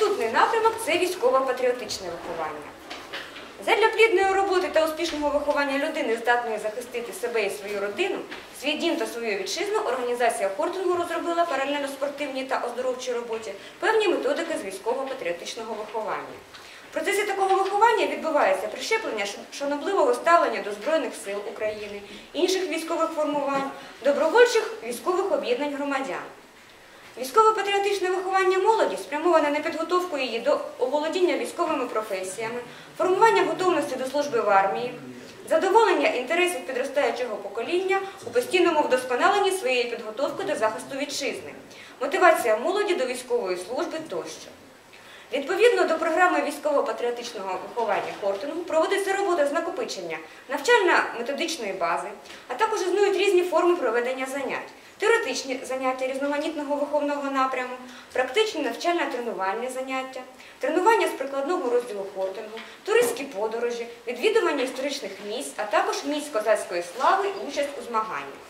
Наступний напрямок це військово-патріотичне виховання. Задля плідної роботи та успішного виховання людини, здатної захистити себе і свою родину, свій дім та свою вітчизну, організація Хортингу розробила паралельно спортивній та оздоровчій роботі певні методики з військово-патріотичного виховання. В процесі такого виховання відбувається прищеплення шанобливого ставлення до Збройних сил України, інших військових формувань, добровольчих військових об'єднань громадян. Військово-патріотичне виховання молоді спрямоване на підготовку її до оволодіння військовими професіями, формування готовності до служби в армії, задоволення інтересів підростаючого покоління у постійному вдосконаленні своєї підготовки до захисту вітчизни, мотивація молоді до військової служби тощо. Відповідно до програми військово-патріотичного виховання Хортингу проводиться робота з накопичення навчально-методичної бази, а також існують різні форми проведення занять. Теоретичні заняття різноманітного виховного напряму, практичні навчально-тренувальні заняття, тренування з прикладного розділу Хортингу, туристські подорожі, відвідування історичних місць, а також місць козацької слави і участь у змаганнях.